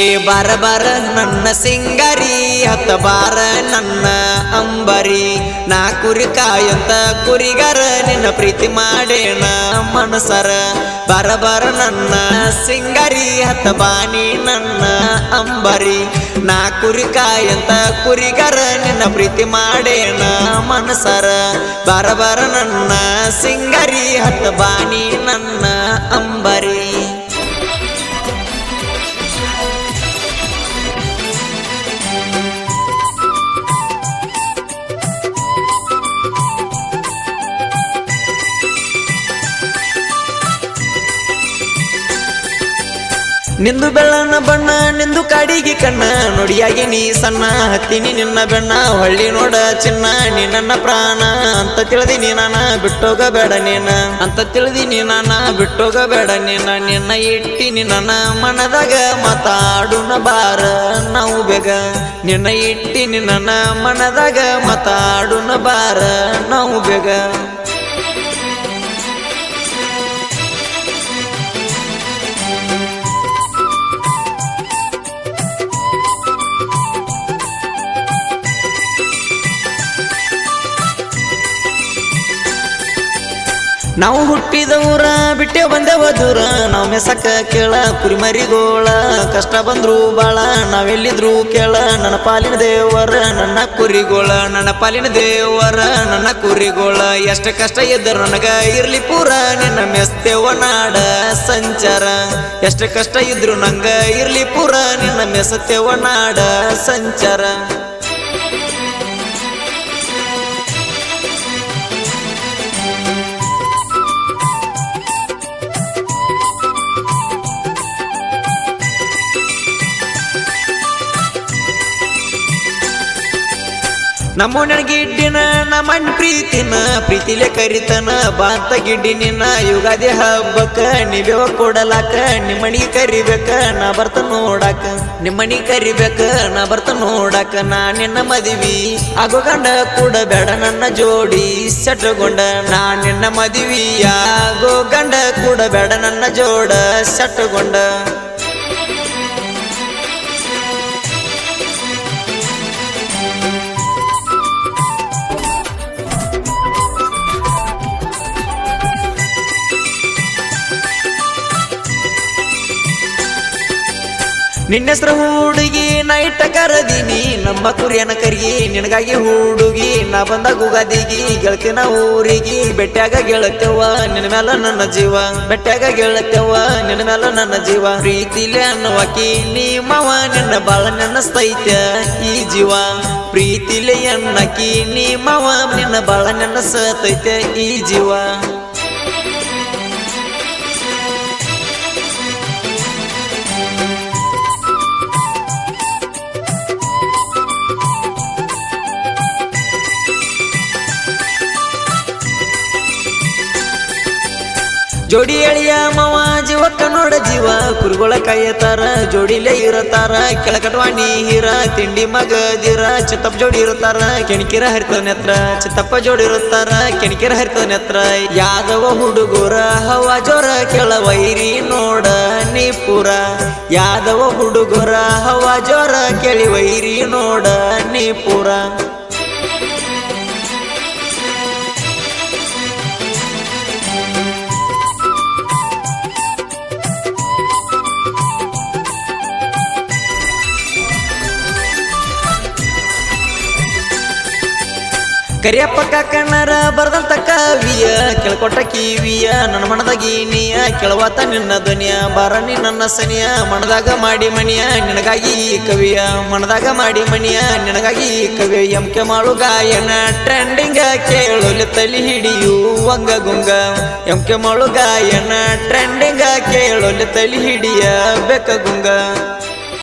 ಏ ಬಾರ ಬಾರ ನನ್ನ ಸಿಂಗರಿ, ಹತ್ತ ಬಾರ ನನ್ನ ಅಂಬರಿ. ನಾ ಕುರಿ ಕಾಯಂತ ಕುರಿಗರ, ನಿನ್ನ ಪ್ರೀತಿ ಮಾಡೇಣ ಮನಸರ. ಬಾರ ಬಾರ ನನ್ನ ಸಿಂಗರಿ, ಹತ್ತ ಬಾನಿ ನನ್ನ ಅಂಬರಿ. ನಾ ಕುರಿ ಕಾಯಂತ ಕುರಿಗರ, ನಿನ್ನ ಪ್ರೀತಿ ಮಾಡೇಣ ಮನಸರ. ಬಾರ ಬಾರ ನನ್ನ ಸಿಂಗರಿ, ಹತ್ತ ಬಾನಿ ನನ್ನ ಅಂಬರಿ. ನಿಂದು ಬೆಳ್ಳನ ಬಣ್ಣ, ನಿಂದು ಕಾಡಿಗೆ ಕಣ್ಣ. ನುಡಿಯಾಗಿ ನೀ ಸಣ್ಣ, ಹತ್ತಿನಿ ನಿನ್ನ ಬೆಣ್ಣ. ಹೊಳ್ಳಿ ನೋಡ ಚಿನ್ನ, ನೀ ನನ್ನ ಪ್ರಾಣ. ಅಂತ ತಿಳಿದಿ ನೀ ನಾನ ಬಿಟ್ಟೋಗಬೇಡ ನೀನ. ಅಂತ ತಿಳಿದಿ ನೀ ನಾನ ಬಿಟ್ಟೋಗಬೇಡ ನೀನ. ನಿನ್ನ ಇಟ್ಟಿ ನನ್ನ ಮನದಾಗ ಮಾತಾಡುನ ಬಾರ ನಾವು ಬೇಗ. ನಿನ್ನ ಇಟ್ಟಿ ನಿನ್ನ ಮನದಾಗ ಮಾತಾಡುನ ಬಾರ ನಾವು ಬೇಗ. ನಾವು ಹುಟ್ಟಿದವರ, ಬಿಟ್ಟೆ ಬಂದೆ ದೂರ. ನಾವು ಮೆಸಕ ಕೇಳ, ಕುರಿಮರಿಗೋಳ. ಕಷ್ಟ ಬಂದ್ರು ಬಾಳ, ನಾವೆಲ್ಲಿದ್ರು ಕೇಳ. ನನ್ನ ಪಾಲಿನ ದೇವರ, ನನ್ನ ಕುರಿಗೋಳ. ನನ್ನ ಪಾಲಿನ ದೇವರ, ನನ್ನ ಕುರಿಗೋಳ. ಎಷ್ಟು ಕಷ್ಟ ಇದ್ದರು ನನಗ ಇರ್ಲಿ ಪೂರ. ನಿನ್ನ ಮೆಸ್ತೇವ ನಾಡ ಸಂಚಾರ. ಎಷ್ಟು ಕಷ್ಟ ಇದ್ರು ನಂಗ ಇರ್ಲಿ ಪೂರ. ನಿನ್ನ ಮೆಸತ್ತೇವ ನಾಡ ಸಂಚಾರ. ನಮ್ಮ ಗಿಡ್ಡಿನ ನಮ್ಮಣ್ಣ ಪ್ರೀತಿನ, ಪ್ರೀತಿಲೆ ಕರಿತನ, ಬಾಂತ ಗಿಡ್ಡಿ ನಿನ್ನ ಯುಗಾದಿ ಹಬ್ಬಕ್ಕ ನೀವ್ಯವ ಕೊಡಲಾಕ ನಿಮ್ಮನಿಗೆ ಕರಿಬೇಕ, ನಾ ಬರ್ತ ನೋಡಾಕ. ನಿಮ್ಮಣಿ ಕರಿಬೇಕ, ನಾ ಬರ್ತ ನೋಡಾಕ, ನಾ ನಿನ್ನ ಮದುವಿ. ಆಗೋ ಗಂಡ ಕೂಡ ಬೇಡ ನನ್ನ ಜೋಡಿ ಸೆಟ್ಗೊಂಡ ನಾ ನಿನ್ನ ಮದಿವಿ. ಆಗೋ ಗಂಡ ಕೂಡ ಬೇಡ ನನ್ನ ಜೋಡ ಸೆಟ್ಗೊಂಡ ನಿನ್ನ ಹುಡುಗಿ ನೈಟ ಕರದಿನಿ ನಮ್ಮ ಕುರಿಯನ ಕರಿಗಿ, ನಿನಗಾಗಿ ಹುಡುಗಿ. ನಾ ಬಂದ ಗುಗದಿಗಿ, ಗೆಳತಿನ ಊರಿಗೆ. ಬೆಟ್ಟಾಗ ಗೆಳತೆವ್ವ ನಿನ್ನ ಮೇಲ ನನ್ನ ಜೀವ. ಬೆಟ್ಟಾಗ ಗೆಳತೆವ್ವ ನಿನ್ನ ಮೇಲ ನನ್ನ ಜೀವ. ಪ್ರೀತಿಲಿ ಅನ್ನವಾಕಿ ನೀ ಮಾವ, ನಿನ್ನ ಬಾಳ ನೆನಸ್ತೈತ ಈ ಜೀವ. ಪ್ರೀತಿಲೆ ಅನ್ನಕಿ ನೀ ಮಾವ, ನಿನ್ನ ಬಾಳ ನೆನಸತೈತೆ ಈ ಜೀವ. ಜೋಡಿ ಎಳಿಯ ಮವ, ಜೀವಕ್ಕ ನೋಡ ಜೀವ, ಕುರುಗಳ ಕಾಯತಾರ, ಜೋಡಿಲೇ ಇರತಾರ ಕೆಳಕಟ್ವಾಣಿ ಹೀರ, ತಿಂಡಿ ಮಗದಿರ ಚಿತ್ತಪ್ಪ ಜೋಡಿ ಇರುತ್ತಾರ ಕೆಣಕಿರ ಹರಿತದ ನೆತ್ರ, ಚಿತ್ತಪ್ಪ ಜೋಡಿ ಇರುತ್ತಾರ ಕೆಣಕಿರ ಹರಿತದ ನೆತ್ರ. ಯಾದವ ಹುಡುಗರ ಹವ ಜೋರ ಕೆಳ ವೈರಿ ನೋಡ ನೀ ಪುರ. ಯಾದವ ಹುಡುಗರ ಹವ ಜೋರ ಕೆಳಿ ವೈರಿ ನೋಡ ನೀ ಪುರ. ಕರಿಯಪ್ಪ ಕಾಕಣ್ಣರ ಬರ್ದಂತ ಕಾವಿಯ, ಕೆಳಕೊಟ್ಟ ಕಿವಿಯ, ನನ್ನ ಮನದಾಗಿ ನೀಯ ಕೆಳವಾತ ನಿನ್ನ ಧ್ವನಿಯ, ಬಾರನಿ ನನ್ನ ಸನಿಯ, ಮನದಾಗ ಮಾಡಿ ಮಣಿಯ ನಿನಗಾಗಿ ಕವಿಯ, ಮನದಾಗ ಮಾಡಿ ಮಣಿಯ ನಿನಗಾಗಿ ಕವಿಯ, ಎಂ ಕೆ ಮಾಡು ಗಾಯನ ಟ್ರೆಂಡಿಂಗ ಕೇಳಲು ತಲಿ ಹಿಡಿಯು ವಂಗ ಗುಂಗ. ಎಂ ಕೆ ಮಾಡು ಗಾಯನ ಟ್ರೆಂಡಿಂಗ ಕೇಳಲು ತಲಿ ಹಿಡಿಯ ಬೆಕ್ಕ ಗುಂಗ.